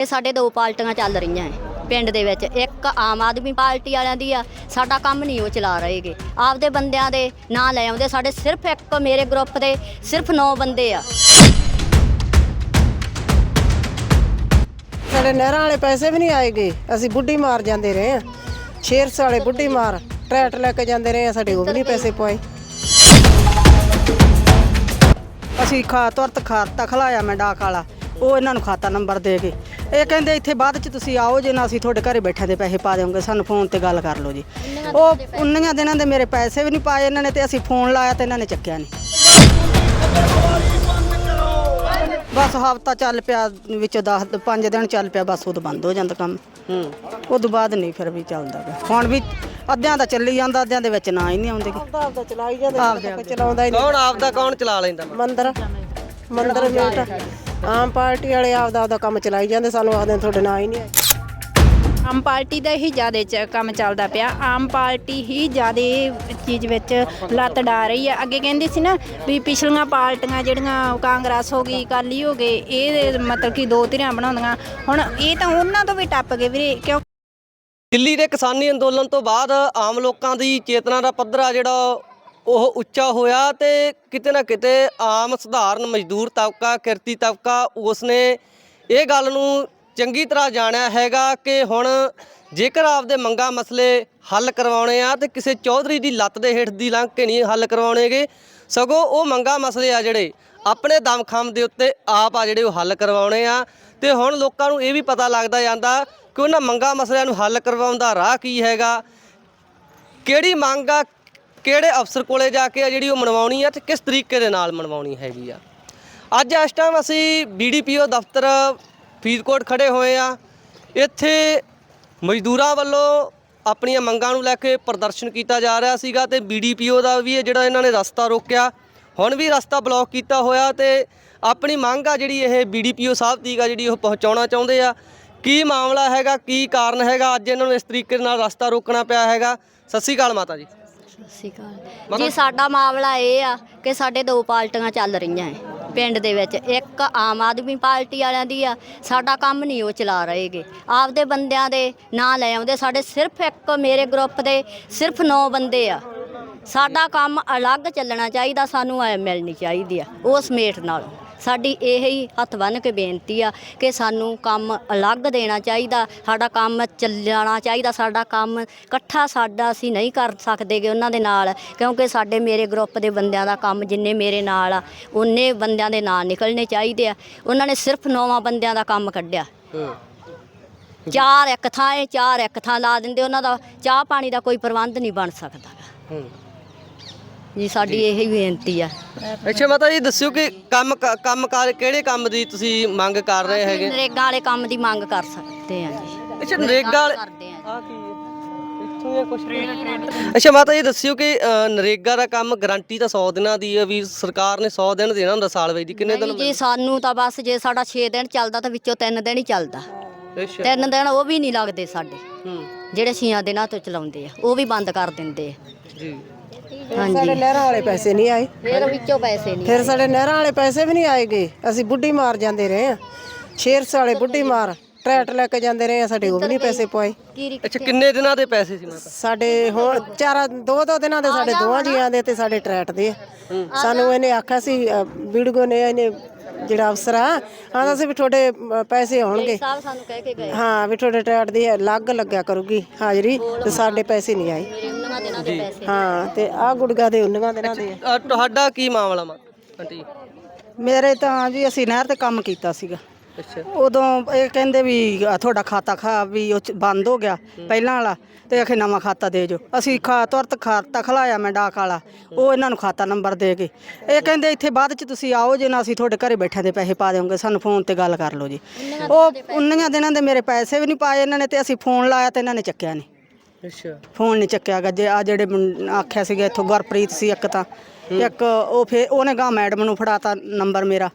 ਇਹ ਸਾਡੇ ਦੋ ਪਾਰਟੀਆਂ ਚੱਲ ਰਹੀਆਂ ਹੈ ਪਿੰਡ ਦੇ ਵਿੱਚ। ਇੱਕ ਆਮ ਆਦਮੀ ਪਾਰਟੀ ਵਾਲਿਆਂ ਦੀ ਆ, ਸਾਡਾ ਕੰਮ ਨਹੀਂ ਉਹ ਚਲਾ ਰਹੇਗੇ ਆਪਦੇ ਬੰਦਿਆਂ ਦੇ ਨਾਂ ਲੈ ਆਉਂਦੇ, ਸਾਡੇ ਸਿਰਫ ਇੱਕ ਮੇਰੇ ਗਰੁੱਪ ਦੇ ਸਿਰਫ 9 ਬੰਦੇ ਆ। ਸਾਡੇ ਨਹਿਰਾਂ ਵਾਲੇ ਪੈਸੇ ਵੀ ਨਹੀਂ ਆਏਗੇ, ਅਸੀਂ ਬੁੱਢੀ ਮਾਰ ਜਾਂਦੇ ਰਹੇ ਆ ਸ਼ੇਰਸ ਵਾਲੇ ਬੁੱਢੀ ਮਾਰ ਟਰੈਟ ਲੈ ਕੇ ਜਾਂਦੇ ਰਹੇ ਆ ਸਾਡੇ ਉਹ ਵੀ ਨਹੀਂ ਪੈਸੇ ਪਵਾਏ ਅਸੀਂ ਖਾ, ਤੁਰਤ ਖਾਤਾ ਖਲਾਇਆ ਮੈਂ ਡਾਕ ਵਾਲਾ, ਉਹ ਇਹਨਾਂ ਨੂੰ ਖਾਤਾ ਨੰਬਰ ਦੇ ਕੇ। ਇਹ ਕਹਿੰਦੇ ਇੱਥੇ ਬਾਅਦ ਚ ਤੁਸੀਂ ਆਓ ਜੇ ਨਾ ਅਸੀਂ ਤੁਹਾਡੇ ਘਰੇ ਬੈਠੇ ਦੇ ਪੈਸੇ ਪਾ ਦੇਵਾਂਗੇ ਸਾਨੂੰ ਫੋਨ ਤੇ ਗੱਲ ਕਰ ਲਓ ਜੀ। ਉਹ ਉਨੀਆਂ ਦਿਨਾਂ ਦੇ ਮੇਰੇ ਪੈਸੇ ਵੀ ਨਹੀਂ ਪਾਏ ਇਹਨਾਂ ਨੇ ਤੇ ਅਸੀਂ ਫੋਨ ਲਾਇਆ ਤੇ ਇਹਨਾਂ ਨੇ ਚੱਕਿਆ ਨਹੀਂ। ਬਸ ਹਫਤਾ ਚੱਲ ਪਿਆ ਵਿੱਚੋਂ 10 5 ਦਿਨ ਚੱਲ ਪਿਆ ਬਸ ਉਦੋਂ ਬੰਦ ਹੋ ਜਾਂਦਾ ਕੰਮ। ਹੂੰ। ਉਦੋਂ ਬਾਅਦ ਨਹੀਂ ਫਿਰ ਵੀ ਚੱਲਦਾ। ਹੁਣ ਵੀ ਅੱਧਿਆਂ ਦਾ ਚੱਲੀ ਜਾਂਦਾ ਅੱਧਿਆਂ ਦੇ ਵਿੱਚ ਨਾ ਹੀ ਨਹੀਂ ਆਉਂਦੇ। ਆਪਦਾ ਆਪਦਾ ਚਲਾਈ ਜਾਂਦੇ ਚਲਾਉਂਦਾ ਹੀ ਨਹੀਂ। ਕੌਣ ਆਪਦਾ ਕੌਣ ਚਲਾ ਲੈਂਦਾ? ਮੰਦਰ ਮੰਦਰ ਮਿੰਟ। ਆਮ ਪਾਰਟੀ ਵਾਲੇ ਆਪਦਾ ਆਪਦਾ ਕੰਮ ਚਲਾਈ ਜਾਂਦੇ ਸਾਨੂੰ ਆਖਦੇ ਨੇ ਤੁਹਾਡੇ ਨਾਂ ਹੀ ਨਹੀਂ ਆਏ ਆਮ ਪਾਰਟੀ ਦਾ ਹੀ ਜ਼ਿਆਦਾ ਚ ਕੰਮ ਚੱਲਦਾ ਪਿਆ। ਆਮ ਪਾਰਟੀ ਹੀ ਜ਼ਿਆਦਾ ਚੀਜ਼ ਵਿੱਚ ਲੱਤ ਡਾ ਰਹੀ ਆ। ਅੱਗੇ ਕਹਿੰਦੇ ਸੀ ਨਾ ਵੀ ਪਿਛਲੀਆਂ ਪਾਰਟੀਆਂ ਜਿਹੜੀਆਂ ਕਾਂਗਰਸ ਹੋ ਗਈ ਅਕਾਲੀ ਹੋ ਗਏ ਇਹ ਮਤਲਬ ਕਿ ਦੋ ਧਿਰਾਂ ਬਣਾਉਂਦੀਆਂ। ਹੁਣ ਇਹ ਤਾਂ ਉਹਨਾਂ ਤੋਂ ਵੀ ਟੱਪ ਗਏ ਵੀਰੇ ਕਿਉਂ? ਦਿੱਲੀ ਦੇ ਕਿਸਾਨੀ ਅੰਦੋਲਨ ਤੋਂ ਬਾਅਦ ਆਮ ਲੋਕਾਂ ਦੀ ਚੇਤਨਾ ਦਾ ਪੱਧਰ ਆ ਜਿਹੜਾ ਉਹ ਉੱਚਾ ਹੋਇਆ ਤੇ ਕਿਤੇ ਨਾ ਕਿਤੇ ਆਮ ਸਧਾਰਨ ਮਜ਼ਦੂਰ ਤਬਕਾ, ਕਿਰਤੀ ਤਬਕਾ ਉਸਨੇ ਇਹ ਗੱਲ ਨੂੰ ਚੰਗੀ ਤਰ੍ਹਾਂ ਜਾਣਿਆ ਹੈਗਾ ਕਿ ਹੁਣ ਜੇਕਰ ਆਪਦੇ ਮੰਗਾ ਮਸਲੇ ਹੱਲ ਕਰਵਾਉਣੇ ਆ ਤੇ ਕਿਸੇ ਚੌਧਰੀ ਦੀ ਲੱਤ ਦੇ ਹੇਠ ਦੀ ਲੰਘ ਕੇ ਨਹੀਂ ਹੱਲ ਕਰਵਾਉਣੇਗੇ, ਸਗੋਂ ਉਹ ਮੰਗਾ ਮਸਲੇ ਆ ਜਿਹੜੇ ਆਪਣੇ ਦਮਖਮ ਦੇ ਉੱਤੇ ਆਪ ਆ ਜਿਹੜੇ ਉਹ ਹੱਲ ਕਰਵਾਉਣੇ ਆ ਤੇ ਹੁਣ ਲੋਕਾਂ ਨੂੰ ਇਹ ਵੀ ਪਤਾ ਲੱਗਦਾ ਜਾਂਦਾ ਕਿ ਉਹਨਾਂ ਮੰਗਾ ਮਸਲਿਆਂ ਨੂੰ ਹੱਲ ਕਰਵਾਉਣ ਦਾ ਰਾਹ ਕੀ ਹੈਗਾ, ਕਿਹੜੀ ਮੰਗ ਆ ਕਿਹੜੇ ਅਫਸਰ ਕੋਲੇ ਜਾ ਕੇ ਆ ਜਿਹੜੀ ਉਹ ਮਨਵਾਉਣੀ ਆ ਤੇ ਕਿਸ ਤਰੀਕੇ ਦੇ ਨਾਲ ਮਨਵਾਉਣੀ ਹੈਗੀ ਆ? ਅੱਜ ਇਸ ਟਾਈਮ ਅਸੀਂ ਬੀਡੀਪੀਓ ਦਫ਼ਤਰ ਫਰੀਦਕੋਟ ਖੜੇ ਹੋਏ ਆ। ਇੱਥੇ ਮਜ਼ਦੂਰਾਂ ਵੱਲੋਂ ਆਪਣੀਆਂ ਮੰਗਾਂ ਨੂੰ ਲੈ ਕੇ ਪ੍ਰਦਰਸ਼ਨ ਕੀਤਾ ਜਾ ਰਿਹਾ ਸੀਗਾ ਤੇ ਬੀਡੀਪੀਓ ਦਾ ਵੀ ਜਿਹੜਾ ਇਹਨਾਂ ਨੇ ਰਸਤਾ ਰੋਕਿਆ, ਹੁਣ ਵੀ ਰਸਤਾ ਬਲੌਕ ਕੀਤਾ ਹੋਇਆ ਤੇ ਆਪਣੀ ਮੰਗ ਆ ਜਿਹੜੀ ਇਹ ਬੀਡੀਪੀਓ ਸਾਹਿਬ ਦੀ ਆ ਜਿਹੜੀ ਉਹ ਪਹੁੰਚਾਉਣਾ ਚਾਹੁੰਦੇ ਆ। ਕੀ ਮਾਮਲਾ ਹੈਗਾ, ਕੀ ਕਾਰਨ ਹੈਗਾ, ਅੱਜ ਇਹਨਾਂ ਨੂੰ ਇਸ ਤਰੀਕੇ ਨਾਲ ਰਸਤਾ ਰੋਕਣਾ ਪਿਆ ਹੈਗਾ। ਸਤਿ ਸ਼੍ਰੀ ਅਕਾਲ ਮਾਤਾ ਜੀ। ਸਤਿ ਸ਼੍ਰੀ ਅਕਾਲ ਜੀ ਸਾਡਾ ਮਾਮਲਾ ਇਹ ਆ ਕਿ ਸਾਡੇ ਦੋ ਪਾਰਟੀਆਂ ਚੱਲ ਰਹੀਆਂ ਹੈ ਪਿੰਡ ਦੇ ਵਿੱਚ। ਇੱਕ ਆਮ ਆਦਮੀ ਪਾਰਟੀ ਵਾਲਿਆਂ ਦੀ ਆ ਸਾਡਾ ਕੰਮ ਨਹੀਂ ਉਹ ਚਲਾ ਰਹੇਗੇ। ਆਪਦੇ ਬੰਦਿਆਂ ਦੇ ਨਾਂ ਲੈ ਆਉਂਦੇ ਸਾਡੇ ਸਿਰਫ ਇੱਕ ਮੇਰੇ ਗਰੁੱਪ ਦੇ ਸਿਰਫ 9 ਬੰਦੇ ਆ। ਸਾਡਾ ਕੰਮ ਅਲੱਗ ਚੱਲਣਾ ਚਾਹੀਦਾ ਸਾਨੂੰ ਐ ਮਿਲਣੀ ਚਾਹੀਦੀ ਆ ਉਸ ਮੇਟ ਨਾਲ। ਸਾਡੀ ਇਹ ਹੀ ਹੱਥ ਬੰਨ ਕੇ ਬੇਨਤੀ ਆ ਕਿ ਸਾਨੂੰ ਕੰਮ ਅਲੱਗ ਦੇਣਾ ਚਾਹੀਦਾ ਸਾਡਾ ਕੰਮ ਚੱਲਣਾ ਚਾਹੀਦਾ ਸਾਡਾ ਕੰਮ ਇਕੱਠਾ ਸਾਡਾ ਅਸੀਂ ਨਹੀਂ ਕਰ ਸਕਦੇਗੇ ਉਹਨਾਂ ਦੇ ਨਾਲ ਕਿਉਂਕਿ ਸਾਡੇ ਮੇਰੇ ਗਰੁੱਪ ਦੇ ਬੰਦਿਆਂ ਦਾ ਕੰਮ ਜਿੰਨੇ ਮੇਰੇ ਨਾਲ ਆ ਉਹਨੇ ਬੰਦਿਆਂ ਦੇ ਨਾਂ ਨਿਕਲਣੇ ਚਾਹੀਦੇ ਆ। ਉਹਨਾਂ ਨੇ ਸਿਰਫ ਨੌਵਾਂ ਬੰਦਿਆਂ ਦਾ ਕੰਮ ਕੱਢਿਆ। ਚਾਰ ਇੱਕ ਥਾਂ ਹੈ ਚਾਰ ਇੱਕ ਥਾਂ ਲਾ ਦਿੰਦੇ ਉਹਨਾਂ ਦਾ ਚਾਹ ਪਾਣੀ ਦਾ ਕੋਈ ਪ੍ਰਬੰਧ ਨਹੀਂ ਬਣ ਸਕਦਾ। ਜੀ ਸਾਡੀ ਇਹ ਹੀ ਬੇਨਤੀ ਆ। ਅੱਛਾ ਮਾਤਾ ਜੀ ਦੱਸਿਓ ਕਿ ਕੰਮ ਕੰਮ ਕਾਰ ਕਿਹੜੇ ਕੰਮ ਦੀ ਤੁਸੀਂ ਮੰਗ ਕਰ ਰਹੇ ਹੈਗੇ? ਨਰੇਗਾ ਵਾਲੇ ਕੰਮ ਦੀ ਮੰਗ ਕਰ ਸਕਦੇ ਆ ਜੀ। ਅੱਛਾ ਨਰੇਗਾ ਵਾਲੇ- ਕਰਦੇ ਆ ਆ ਕੀ ਹੈ? ਇੱਥੋਂ ਇਹ ਕੁਛ ਅੱਛਾ ਮਾਤਾ ਜੀ ਦੱਸਿਓ ਕਿ ਨਰੇਗਾ ਦਾ ਕੰਮ ਗਾਰੰਟੀ ਤਾਂ 100 ਦਿਨਾਂ ਦੀ ਹੈ ਵੀ ਸਰਕਾਰ ਨੇ 100 ਦਿਨ ਦੇਣਾ ਹੁੰਦਾ ਸਾਲ ਵਿੱਚ ਦੀ ਕਿੰਨੇ ਦਿਨ ਜੀ ਸਾਨੂੰ ਤਾਂ ਬਸ ਜੇ ਸਾਡਾ 6 ਦਿਨ ਚੱਲਦਾ ਤਾਂ ਵਿੱਚੋਂ 3 ਦਿਨ ਹੀ ਚੱਲਦਾ। ਤਿੰਨ ਦਿਨ ਉਹ ਵੀ ਨਹੀਂ ਲੱਗਦੇ ਸਾਡੇ। ਹੂੰ। ਜਿਹੜੇ 6 ਦਿਨਾਂ ਤੋਂ ਚਲਾਉਂਦੇ ਆ ਉਹ ਵੀ ਬੰਦ ਕਰ ਦਿੰਦੇ ਆ। ਜੀ। ਸਾਡੇ ਨਹਿਰਾਂ ਵਾਲੇ ਪੈਸੇ ਨਹੀਂ ਆਏ। ਫਿਰ ਵਿੱਚੋਂ ਪੈਸੇ ਨਹੀਂ ਫਿਰ ਸਾਡੇ ਨਹਿਰਾਂ ਵਾਲੇ ਪੈਸੇ ਵੀ ਨਹੀਂ ਆਏਗੇ ਅਸੀਂ ਬੁੱਢੀ ਮਾਰ ਜਾਂਦੇ ਰਹੇ ਆ ਸ਼ੇਰਸ ਵਾਲੇ ਬੁੱਢੀ ਮਾਰ ਟਰੈਟ ਲੈ ਕੇ ਜਾਂਦੇ ਰਹੇ ਆ ਸਾਡੇ ਉਹ ਵੀ ਨਹੀਂ ਪੈਸੇ ਪਵਾਏ ਕੀ ਅੱਛਾ ਕਿੰਨੇ ਦਿਨਾਂ ਦੇ ਪੈਸੇ ਸੀ ਮਾਤਾ? ਸਾਡੇ ਹੁਣ ਚਾਰ ਦੋ ਦੋ ਦਿਨਾਂ ਦੇ ਸਾਡੇ ਦੋਵਾਂ ਜੀਆਂ ਦੇ ਤੇ ਸਾਡੇ ਟਰੈਟ ਦੇ। ਸਾਨੂੰ ਇਹਨੇ ਆਖਿਆ ਸੀ ਵੀਡੀਓ ਨੇ ਇਹਨੇ ਜਿਹੜਾ ਅਫਸਰ ਆ ਆਂਦਾ ਸੀ ਵੀ ਤੁਹਾਡੇ ਪੈਸੇ ਆਉਣਗੇ। ਸਾਹਿਬ ਸਾਨੂੰ ਕਹਿ ਕੇ ਗਏ। ਹਾਂ ਵੀ ਤੁਹਾਡੇ ਟਰੈਟ ਦੀ ਅਲੱਗ ਲੱਗਿਆ ਕਰੂਗੀ ਹਾਜ਼ਰੀ ਤੇ ਸਾਡੇ ਪੈਸੇ ਨਹੀਂ ਆਏ। ਉਹਨਾਂ ਦਿਨਾਂ ਦੇ ਪੈਸੇ। ਹਾਂ ਤੇ ਆਹ ਗੁੜਗਾ ਦੇ ਉਨੀਆਂ ਦਿਨਾਂ ਦੇ ਆ। ਤੁਹਾਡਾ ਕੀ ਮਾਮਲਾ ਮਾ ਆਂਟੀ ਮੇਰੇ ਤਾਂ ਜੀ ਅਸੀਂ ਨਹਿਰ ਤੇ ਕੰਮ ਕੀਤਾ ਸੀਗਾ। ਅੱਛਾ। ਉਦੋਂ ਇਹ ਕਹਿੰਦੇ ਵੀ ਆਹ ਤੁਹਾਡਾ ਖਾਤਾ ਖਾ ਵੀ ਉਹ 'ਚ ਬੰਦ ਹੋ ਗਿਆ ਪਹਿਲਾਂ ਵਾਲਾ ਤੇ ਆਖੇ ਨਵਾਂ ਖਾਤਾ ਦੇ ਜੋ। ਅਸੀਂ ਖਾ ਤੁਰਤ ਖਾਤਾ ਖਲਾਇਆ ਮੈਂ ਡਾਕ ਵਾਲਾ। ਉਹ ਇਹਨਾਂ ਨੂੰ ਖਾਤਾ ਨੰਬਰ ਦੇ ਕੇ। ਇਹ ਕਹਿੰਦੇ ਇੱਥੇ ਬਾਅਦ ਚ ਤੁਸੀਂ ਆਓ ਜੇ ਨਾ ਅਸੀਂ ਤੁਹਾਡੇ ਘਰੇ ਬੈਠੇ ਦੇ ਪੈਸੇ ਪਾ ਦੇਵਾਂਗੇ ਸਾਨੂੰ ਫੋਨ ਤੇ ਗੱਲ ਕਰ ਲਓ ਜੀ। ਉਹ ਉਨੀਆਂ ਦਿਨਾਂ ਦੇ ਮੇਰੇ ਪੈਸੇ ਵੀ ਨਹੀਂ ਪਾਏ ਇਹਨਾਂ ਨੇ ਤੇ ਅਸੀਂ ਫੋਨ ਲਾਇਆ ਤੇ ਇਹਨਾਂ ਨੇ ਚੱਕਿਆ ਨਹੀਂ। ਅੱਛਾ। ਫੋਨ ਨਹੀਂ ਚੱਕਿਆ ਗਾ ਜੇ ਆ ਜਿਹੜੇ ਮੁੰ- ਆਖਿਆ ਸੀਗਾ ਇੱਥੋਂ ਗੁਰਪ੍ਰੀਤ ਸੀ ਇੱਕ ਤਾਂ। ਇੱਕ ਉਹ ਫੇ ਉਹਨੇ ਗਾ ਮੈਡਮ ਨੂੰ ਫੜਾਤਾ ਨੰਬਰ ਮੇਰਾ।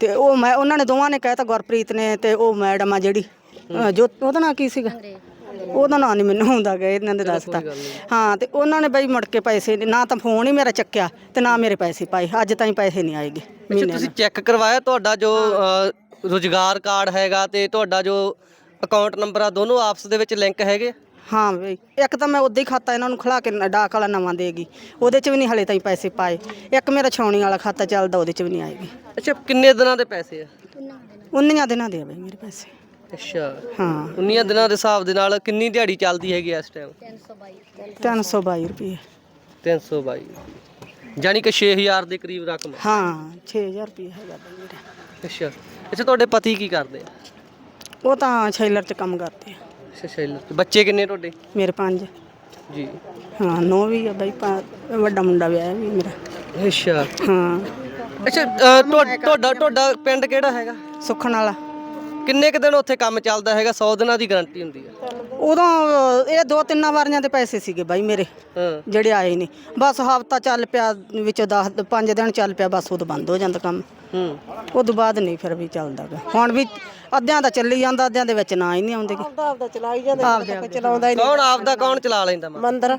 ਤੇ ਉਹ ਮੈਂ ਉਹਨਾਂ ਨੇ ਦੋਵਾਂ ਨੇ ਕਹਿਤਾ ਗੁਰਪ੍ਰੀਤ ਨੇ ਤੇ ਉਹ ਮੈਡਮ ਆ ਜਿਹੜੀ ਅ, ਜੋ ਉਹਦਾ ਨਾਂ ਕੀ ਸੀਗਾ? ਉਹਦਾ ਨਾਂ ਨਹੀਂ ਮੈਨੂੰ ਆਉਂਦਾ ਗਾ ਇਹਨਾਂ ਦੇ ਦੱਸਤਾ। ਹਾਂ ਤੇ ਉਹਨਾਂ ਨੇ ਬਈ ਮੁੜ ਕੇ ਪੈਸੇ ਨੀ- ਨਾ ਤਾਂ ਫੋਨ ਹੀ ਮੇਰਾ ਚੱਕਿਆ ਤੇ ਨਾ ਮੇਰੇ ਪੈਸੇ ਪਾਏ। ਅੱਜ ਤਾਈਂ ਪੈਸੇ ਨਹੀਂ ਆਏਗੇ ਅੱਛਾ ਤੁਸੀਂ ਚੈੱਕ ਕਰਵਾਇਆ ਤੁਹਾਡਾ ਜੋ ਰੁਜ਼ਗਾਰ ਕਾਰਡ ਹੈਗਾ ਤੇ ਤੁਹਾਡਾ ਜੋ ਅਕਾਊਂਟ ਨੰਬਰ ਆ ਦੋਨੋਂ ਆਪਸ ਦੇ ਵਿੱਚ ਲਿੰਕ ਹੈਗੇ? ਹਾਂ ਬਈ ਇੱਕ ਤਾਂ ਮੈਂ ਉਦਾਂ ਹੀ ਖਾਤਾ ਇਹਨਾਂ ਨੂੰ ਖਲਾ ਕੇ ਡਾਕ ਵਾਲਾ ਨਵਾਂ ਦੇਗੀ ਉਹਦੇ 'ਚ ਵੀ ਨਹੀਂ ਹਲੇ ਤਾਈਂ ਪੈਸੇ ਪਾਏ। ਇੱਕ ਮੇਰਾ ਛਾਉਣੀ ਵਾਲਾ ਖਾਤਾ ਚੱਲਦਾ ਉਹਦੇ 'ਚ ਵੀ ਨਹੀਂ ਆਏਗੀ ਅੱਛਾ ਕਿੰਨੇ ਦਿਨਾਂ ਦੇ ਪੈਸੇ ਆ? ਉਨੀਆਂ ਦਿਨਾਂ ਦੇ ਆ ਬਈ ਮੇਰੇ ਪੈਸੇ। ਅੱਛਾ। ਹਾਂ। 19 ਦਿਨਾਂ ਦੇ ਹਿਸਾਬ ਦੇ ਨਾਲ ਕਿੰਨੀ ਦਿਹਾੜੀ ਚੱਲਦੀ ਹੈਗੀ ਇਸ ਟਾਈਮ 322 ਰੁਪਏ। 322 ਯਾਨੀ ਕਿ 6000 ਦੇ ਕਰੀਬ ਰਕਮ ਹੈ। ਹਾਂ 6000 ਰੁਪਏ ਹੈਗਾ ਬਈ ਮੇਰਾ। ਅੱਛਾ। ਅੱਛਾ ਤੁਹਾਡੇ ਪਤੀ ਕੀ ਕਰਦੇ ਆ? ਉਹ ਤਾਂ ਛੇਲਰ 'ਚ ਕੰਮ ਕਰਦੇ ਆ। ਅੱਛਾ ਸ਼ੈਲਰ ਤੇ ਬੱਚੇ ਕਿੰਨੇ ਤੁਹਾਡੇ? ਮੇਰੇ ਪੰਜ। ਜੀ। ਹਾਂ ਨੋ ਵੀ ਆ ਬਈ ਪਾ- ਵੱਡਾ ਮੁੰਡਾ ਵਿਆਹਿਆ ਵੀ ਮੇਰਾ। ਅੱਛਾ। ਹਾਂ। ਅੱਛਾ ਅ, ਤੁਹਾ- ਤੁਹਾਡਾ ਤੁਹਾਡਾ ਪਿੰਡ ਕਿਹੜਾ ਹੈਗਾ? ਸੁੱਖਣ ਵਾਲਾ। ਕਿੰਨੇ ਕੁ ਦਿਨ ਉੱਥੇ ਕੰਮ ਚੱਲਦਾ ਹੈਗਾ? 100 ਦਿਨਾਂ ਦੀ ਗਾਰੰਟੀ ਹੁੰਦੀ ਹੈ ਉਦੋਂ ਇਹ ਦੋ ਤਿੰਨ ਵਾਰੀਆਂ ਦੇ ਪੈਸੇ ਸੀਗੇ ਬਾਈ ਮੇਰੇ ਜਿਹੜੇ ਆਏ ਨੇ। ਬਸ ਹਫਤਾ ਚੱਲ ਪਿਆ ਵਿੱਚੋਂ 10 5 ਦਿਨ ਚੱਲ ਪਿਆ ਬਸ ਉਦੋਂ ਬੰਦ ਹੋ ਜਾਂਦਾ ਕੰਮ। ਹੂੰ। ਉਦੋਂ ਬਾਅਦ ਨਹੀਂ ਫਿਰ ਵੀ ਚੱਲਦਾ ਗਾ। ਹੁਣ ਵੀ ਅੱਧਿਆਂ ਦਾ ਚੱਲੀ ਜਾਂਦਾ ਅੱਧਿਆਂ ਦੇ ਵਿੱਚ ਨਾ ਹੀ ਨਹੀਂ ਆਉਂਦੇ ਗੇ। ਆਪਦਾ ਆਪਦਾ ਚਲਾਈ ਜਾਂਦੇ ਆਪਦੇ ਚਲਾਉਂਦਾ ਹੀ ਨਹੀਂ। ਕੌਣ ਆਪਦਾ ਕੌਣ ਚਲਾ ਲੈਂਦਾ ਵਾ? ਮੰਦਰ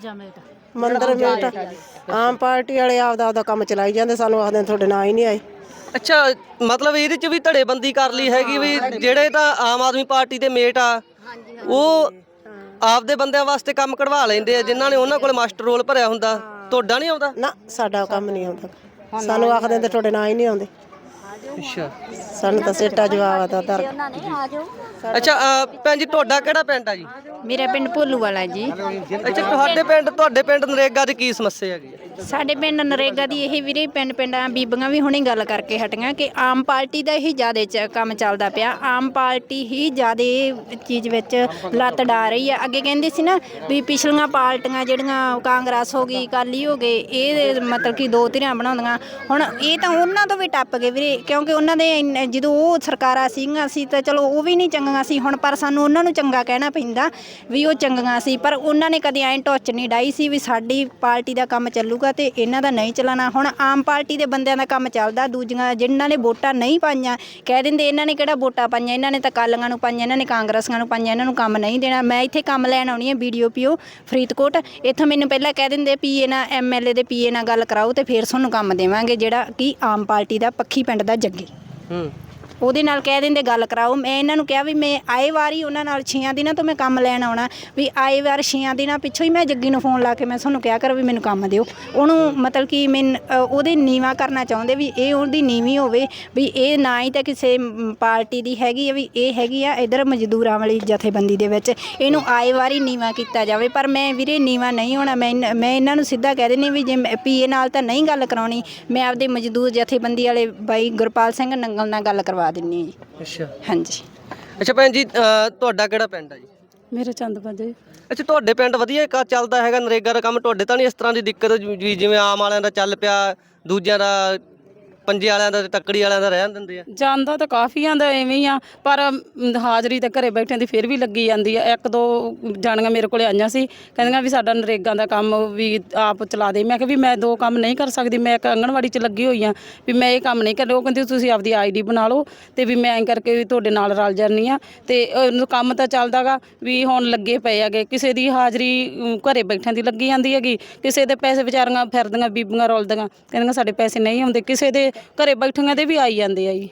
ਮੰਦਰ ਮਿੰਟ। ਆਮ ਪਾਰਟੀ ਵਾਲੇ ਆਪਦਾ ਆਪਦਾ ਕੰਮ ਚਲਾਈ ਜਾਂਦੇ ਸਾਨੂੰ ਆਖਦੇ ਤੁਹਾਡੇ ਨਾਂ ਹੀ ਨਹੀਂ ਆਏ। ਅੱਛਾ ਮਤਲਬ ਇਹਦੇ ਚ ਵੀ ਧੜੇਬੰਦੀ ਕਰ ਲਈ ਹੈਗੀ ਵੀ ਜਿਹੜੇ ਤਾਂ ਆਮ ਆਦਮੀ ਪਾਰਟੀ ਦੇ ਮੇਟ ਆ ਉਹ ਆਪਦੇ ਬੰਦਿਆਂ ਵਾਸਤੇ ਕੰਮ ਕਢਵਾ ਲੈਂਦੇ ਆ ਜਿਨ੍ਹਾਂ ਨੇ ਉਹਨਾਂ ਕੋਲ ਮਾਸਟਰ ਰੋਲ ਭਰਿਆ ਹੁੰਦਾ। ਤੁਹਾਡਾ ਨਹੀਂ ਆਉਂਦਾ? ਨਾ ਸਾਡਾ ਕੰਮ ਨਹੀਂ ਆਉਂਦਾ। ਸਾਨੂੰ ਆਖਦੇ ਤੇ ਤੁਹਾਡੇ ਨਾਂ ਹੀ ਨਹੀਂ ਆਉਂਦੇ। ਅੱਛਾ। ਸਾਨੂੰ ਤਾਂ ਸਿੱਟਾ ਜਵਾਬ ਆਦਾ ਦਰ ਅੱਛਾ ਭੈਣ ਜੀ ਤੁਹਾਡਾ ਕਿਹੜਾ ਪਿੰਡ ਆ ਜੀ? ਮੇਰਾ ਪਿੰਡ ਭੋਲੂ ਵਾਲਾ ਜੀ। ਅੱਛਾ ਤੁਹਾਡੇ ਪਿੰਡ ਤੁਹਾਡੇ ਪਿੰਡ ਨਰੇਗਾ ਦੀ ਕੀ ਸਮੱਸਿਆ ਹੈਗੀ? ਆ? ਸਾਡੇ ਪਿੰਡ ਨਰੇਗਾ ਦੀ ਇਹ ਵੀਰੇ ਪਿੰਡ ਪਿੰਡਾਂ ਬੀਬੀਆਂ ਵੀ ਹੁਣੇ ਗੱਲ ਕਰਕੇ ਹਟੀਆਂ ਕਿ ਆਮ ਪਾਰਟੀ ਦਾ ਹੀ ਜ਼ਿਆਦਾ ਚ- ਕੰਮ ਚੱਲਦਾ ਪਿਆ। ਆਮ ਪਾਰਟੀ ਹੀ ਜ਼ਿਆਦਾ ਚੀਜ਼ ਵਿੱਚ ਲੱਤ ਡਾ ਰਹੀ ਆ। ਅੱਗੇ ਕਹਿੰਦੇ ਸੀ ਨਾ ਵੀ ਪਿਛਲੀਆਂ ਪਾਰਟੀਆਂ ਜਿਹੜੀਆਂ ਕਾਂਗਰਸ ਹੋ ਗਈ ਅਕਾਲੀ ਹੋ ਗਏ ਇਹ ਮਤਲਬ ਕਿ ਦੋ ਧਿਰਾਂ ਬਣਾਉਂਦੀਆਂ। ਹੁਣ ਇਹ ਤਾਂ ਉਹਨਾਂ ਤੋਂ ਵੀ ਟੱਪ ਗਏ ਵੀਰੇ ਕਿਉਂਕਿ ਉਹਨਾਂ ਦੇ ਇੰਨੇ- ਜਦੋਂ ਉਹ ਸਰਕਾਰਾਂ ਸੀਗੀਆਂ ਸੀ ਤਾਂ ਚਲੋ ਉਹ ਵੀ ਨਹੀਂ ਚੰਗੀਆਂ ਸੀ, ਹੁਣ ਪਰ ਸਾਨੂੰ ਉਹਨਾਂ ਨੂੰ ਚੰਗਾ ਕਹਿਣਾ ਪੈਂਦਾ ਵੀ ਉਹ ਚੰਗੀਆਂ ਸੀ। ਪਰ ਉਹਨਾਂ ਨੇ ਕਦੇ ਐਂ ਟੋਚ ਨਹੀਂ ਡਾਈ ਸੀ ਵੀ ਸਾਡੀ ਪਾਰਟੀ ਦਾ ਕੰਮ ਚੱਲੂਗਾ ਤੇ ਇਹਨਾਂ ਦਾ ਨਹੀਂ ਚੱਲਣਾ। ਹੁਣ ਆਮ ਪਾਰਟੀ ਦੇ ਬੰਦਿਆਂ ਦਾ ਕੰਮ ਚੱਲਦਾ, ਦੂਜੀਆਂ ਜਿਨ੍ਹਾਂ ਨੇ ਵੋਟਾਂ ਨਹੀਂ ਪਾਈਆਂ, ਕਹਿ ਦਿੰਦੇ ਇਹਨਾਂ ਨੇ ਕਿਹੜਾ ਵੋਟਾਂ ਪਾਈਆਂ, ਇਹਨਾਂ ਨੇ ਤਾਂ ਕਾਲੀਆਂ ਨੂੰ ਪਾਈਆਂ, ਇਹਨਾਂ ਨੇ ਕਾਂਗਰਸੀਆਂ ਨੂੰ ਪਾਈਆਂ, ਇਹਨਾਂ ਨੂੰ ਕੰਮ ਨਹੀਂ ਦੇਣਾ। ਮੈਂ ਇੱਥੇ ਕੰਮ ਲੈਣ ਆਉਣੀ ਹੈ ਵੀਡੀਓ ਪੀਓ ਫਰੀਦਕੋਟ। ਇੱਥੋਂ ਮੈਨੂੰ ਪਹਿਲਾਂ ਕਹਿ ਦਿੰਦੇ ਪੀਏ ਨਾਲ ਐਮਐਲਏ ਦੇ ਪੀਏ ਨਾਲ ਗੱਲ ਕਰਾਓ ਤੇ ਫਿਰ ਤੁਹਾਨੂੰ ਕੰਮ ਦੇਵਾਂਗੇ, ਜਿਹੜਾ ਕਿ ਆਮ ਪਾਰਟੀ ਦਾ ਪੱਖੀ ਪਿੰਡ ਦਾ ਜੱਗੀ ਹੂੰ। ਉਹਦੇ ਨਾਲ ਕਹਿ ਦਿੰਦੇ, ਗੱਲ ਕਰਾਓ। ਮੈਂ ਇਹਨਾਂ ਨੂੰ ਕਿਹਾ ਵੀ ਮੈਂ ਆਏ ਵਾਰੀ ਉਹਨਾਂ ਨਾਲ ਛੀਆਂ ਦਿਨਾਂ ਤੋਂ ਮੈਂ ਕੰਮ ਲੈਣ ਆਉਣਾ, ਵੀ ਆਏ ਵਾਰ ਛੀਆਂ ਦਿਨਾਂ ਪਿੱਛੋਂ ਹੀ ਮੈਂ ਜੱਗੀ ਨੂੰ ਫੋਨ ਲਾ ਕੇ ਮੈਂ ਤੁਹਾਨੂੰ ਕਿਹਾ ਕਰ ਵੀ ਮੈਨੂੰ ਕੰਮ ਦਿਓ। ਉਹਨੂੰ ਮਤਲਬ ਕਿ ਮੈਂ ਉਹਦੇ ਨੀਵਾ ਕਰਨਾ ਚਾਹੁੰਦੇ ਵੀ ਇਹ ਉਹਦੀ ਨੀਵੀਂ ਹੋਵੇ, ਵੀ ਇਹ ਨਾ ਹੀ ਤਾਂ ਕਿਸੇ ਪਾਰਟੀ ਦੀ ਹੈਗੀ ਆ, ਵੀ ਇਹ ਹੈਗੀ ਆ ਇਧਰ ਮਜ਼ਦੂਰਾਂ ਵਾਲੀ ਜਥੇਬੰਦੀ ਦੇ ਵਿੱਚ। ਇਹਨੂੰ ਆਏ ਵਾਰੀ ਨੀਵਾ ਕੀਤਾ ਜਾਵੇ, ਪਰ ਮੈਂ ਵੀਰੇ ਨੀਵਾ ਨਹੀਂ ਹੋਣਾ। ਮੈਂ ਇਨ- ਮੈਂ ਇਹਨਾਂ ਨੂੰ ਸਿੱਧਾ ਕਹਿ ਦਿੰਦੀ ਵੀ ਜੇ ਪੀਏ ਨਾਲ ਤਾਂ ਨਹੀਂ ਗੱਲ ਕਰਾਉਣੀ, ਮੈਂ ਆਪਦੇ ਮਜ਼ਦੂਰ ਜਥੇਬੰਦੀ ਵਾਲੇ ਬਾਈ ਗੁਰਪਾਲ ਸਿੰਘ ਨੰਗਲ ਨਾਲ ਗੱਲ ਕਰਵਾ ਦਿੰਨੀ ਹਾਂ ਜੀ। ਅੱਛਾ। ਹਾਂਜੀ। ਅੱਛਾ ਭੈਣ ਜੀ ਅ, ਤੁਹਾਡਾ ਕਿਹੜਾ ਪਿੰਡ ਆ ਜੀ? ਮੇਰੇ ਚੰਦ ਭਾਜੀ ਅੱਛਾ ਤੁਹਾਡੇ ਪਿੰਡ ਵਧੀਆ ਕਾ ਚੱਲਦਾ ਹੈਗਾ ਨਰੇਗਾ ਦਾ ਕੰਮ ਤੁਹਾਡੇ ਤਾਂ ਨਹੀਂ ਇਸ ਤਰ੍ਹਾਂ ਦੀ ਦਿੱਕਤ ਵੀ ਜਿਵੇਂ ਆਮ ਵਾਲਿਆਂ ਦਾ ਚੱਲ ਪਿਆ ਦੂਜਿਆਂ ਦਾ ਪੰਜੇ ਵਾਲਿਆਂ ਦਾ ਤੇ ਤੱਕੜੀ ਵਾਲਿਆਂ ਦਾ ਰਹਿਣ ਦਿੰਦੇ ਆ। ਜਾਂਦਾ ਤਾਂ ਕਾਫੀ ਦਾ ਐਵੇਂ ਹੀ ਆ। ਪਰ ਅਮ, ਹਾਜ਼ਰੀ ਤਾਂ ਘਰੇ ਬੈਠਿਆਂ ਦੀ ਫਿਰ ਵੀ ਲੱਗੀ ਜਾਂਦੀ ਆ। ਇੱਕ ਦੋ ਜਾਣੀਆਂ ਮੇਰੇ ਕੋਲੇ ਆਈਆਂ ਸੀ ਕਹਿੰਦੀਆਂ ਵੀ ਸਾਡਾ ਨਰੇਗਾ ਦਾ ਕੰਮ ਵੀ ਆਪ ਚਲਾ ਦੇ। ਮੈਂ ਕਿਹਾ ਵੀ ਮੈਂ ਦੋ ਕੰਮ ਨਹੀਂ ਕਰ ਸਕਦੀ ਮੈਂ ਇੱਕ ਆਂਗਣਵਾੜੀ 'ਚ ਲੱਗੀ ਹੋਈ ਆ ਵੀ ਮੈਂ ਇਹ ਕੰਮ ਨਹੀਂ ਕਰ ਉਹ ਕਹਿੰਦੀ ਤੁਸੀਂ ਆਪਦੀ ਆਈਡੀ ਬਣਾ ਲਓ ਤੇ ਵੀ ਮੈਂ ਐਂ ਕਰਕੇ ਵੀ ਤੁਹਾਡੇ ਨਾਲ ਰਲ ਜਾਂਦੀ ਆ। ਤੇ ਉਹਨੂੰ ਕੰਮ ਤਾਂ ਚੱਲਦਾਗਾ ਵੀ ਹੁਣ ਲੱਗੇ ਪਏ ਹੈਗੇ। ਕਿਸੇ ਦੀ ਹਾਜ਼ਰੀ ਅਮ, ਘਰੇ ਬੈਠਿਆਂ ਦੀ ਲੱਗੀ ਜਾਂਦੀ ਹੈਗੀ। ਕਿਸੇ ਦੇ ਪੈਸੇ ਵਿਚਾਰੀਆਂ ਫਿਰਦੀਆਂ ਬੀਬੀਆਂ ਰੋਲਦੀਆਂ। ਕਹਿੰਦੀਆਂ ਸਾਡੇ ਪੈਸੇ ਨਹੀਂ ਆਉਂਦੇ। ਕਿਸੇ ਦੇ ਘਰੇ ਬੈਠੀਆਂ ਦੇ ਵੀ ਆਈ ਜਾਂਦੇ ਆ ਜੀ।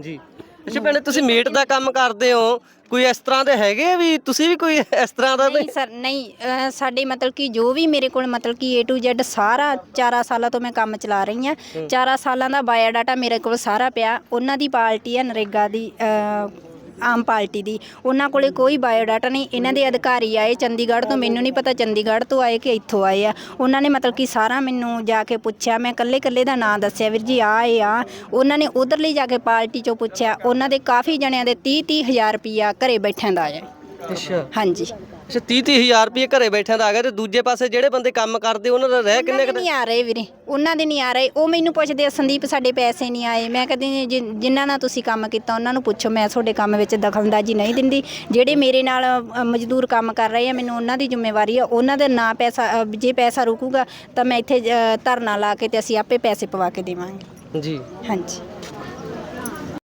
ਜੀ। ਅੱਛਾ ਭੈਣੇ ਤੁਸੀਂ ਮੇਟ ਦਾ ਕੰਮ ਕਰਦੇ ਹੋ। ਕੋਈ ਇਸ ਤਰ੍ਹਾਂ ਦੇ ਹੈਗੇ ਆ ਵੀ ਤੁਸੀਂ ਵੀ ਕੋਈ ਇਸ ਤਰ੍ਹਾਂ ਦਾ ਨਹੀਂ ਸਰ ਨਹੀਂ ਅਹ ਸਾਡੇ ਮਤਲਬ ਕਿ ਜੋ ਵੀ ਮੇਰੇ ਕੋਲ ਮਤਲਬ ਕਿ A to Z ਸਾਰਾ 4 ਸਾਲਾਂ ਤੋਂ ਮੈਂ ਕੰਮ ਚਲਾ ਰਹੀ ਹਾਂ। 4 ਸਾਲਾਂ ਦਾ ਬਾਇਓ ਡਾਟਾ ਮੇਰੇ ਕੋਲ ਸਾਰਾ ਪਿਆ। ਉਹਨਾਂ ਦੀ ਪਾਰਟੀ ਹੈ ਨਰੇਗਾ ਦੀ ਅਹ, ਆਮ ਪਾਰਟੀ ਦੀ। ਉਹਨਾਂ ਕੋਲੇ ਕੋਈ ਬਾਇਓ ਡਾਟਾ ਨਹੀਂ। ਇਹਨਾਂ ਦੇ ਅਧਿਕਾਰੀ ਆਏ ਚੰਡੀਗੜ੍ਹ ਤੋਂ। ਮੈਨੂੰ ਨਹੀਂ ਪਤਾ ਚੰਡੀਗੜ੍ਹ ਤੋਂ ਆਏ ਕਿ ਇੱਥੋਂ ਆਏ ਆ। ਉਹਨਾਂ ਨੇ ਮਤਲਬ ਕਿ ਸਾਰਾ ਮੈਨੂੰ ਜਾ ਕੇ ਪੁੱਛਿਆ। ਮੈਂ ਕੱਲੇ ਕੱਲੇ ਦਾ ਨਾਂ ਦੱਸਿਆ ਵੀਰ ਜੀ ਆ ਇਹ ਆ। ਉਹਨਾਂ ਨੇ ਉਧਰਲੀ ਜਾ ਕੇ ਪਾਰਟੀ ਚੋਂ ਪੁੱਛਿਆ। ਉਹਨਾਂ ਦੇ ਕਾਫੀ ਜਣਿਆਂ ਦੇ 30 30 ਹਜ਼ਾਰ ਰੁਪਈਆ ਘਰੇ ਬੈਠਿਆਂ ਦਾ ਆਇਆ। ਅੱਛਾ। ਹਾਂਜੀ। ਅੱਛਾ 30 30 ਹਜ਼ਾਰ ਰੁਪਏ ਘਰੇ ਬੈਠਿਆਂ ਦਾ ਆ ਗਿਆ ਤੇ ਦੂਜੇ ਪਾਸੇ ਜਿਹੜੇ ਬੰਦੇ ਕੰਮ ਕਰਦੇ ਉਹਨਾਂ ਦਾ ਰਹਿ ਕਿੰਨੇ ਨਹੀਂ ਆ ਰਹੇ ਵੀਰੇ ਉਹਨਾਂ ਦੇ ਨਹੀਂ ਆ ਰਹੇ। ਉਹ ਮੈਨੂੰ ਪੁੱਛਦੇ ਆ ਸੰਦੀਪ ਸਾਡੇ ਪੈਸੇ ਨਹੀਂ ਆਏ। ਮੈਂ ਕਹਿੰਦੀ ਜਿ- ਜਿਨ੍ਹਾਂ ਨਾਲ ਤੁਸੀਂ ਕੰਮ ਕੀਤਾ ਉਹਨਾਂ ਨੂੰ ਪੁੱਛੋ। ਮੈਂ ਤੁਹਾਡੇ ਕੰਮ ਵਿੱਚ ਦਖਲਅੰਦਾਜ਼ੀ ਨਹੀਂ ਦਿੰਦੀ। ਜਿਹੜੇ ਮੇਰੇ ਨਾਲ ਅ, ਮਜ਼ਦੂਰ ਕੰਮ ਕਰ ਰਹੇ ਆ ਮੈਨੂੰ ਉਹਨਾਂ ਦੀ ਜ਼ਿੰਮੇਵਾਰੀ ਆ। ਉਹਨਾਂ ਦਾ ਨਾ ਪੈਸਾ ਅ, ਜੇ ਪੈਸਾ ਰੁਕੂਗਾ ਤਾਂ ਮੈਂ ਇੱਥੇ ਅ, ਧਰਨਾ ਲਾ ਕੇ ਤੇ ਅਸੀਂ ਆਪੇ ਪੈਸੇ ਪਵਾ ਕੇ ਦੇਵਾਂਗੇ। ਜੀ। ਹਾਂਜੀ।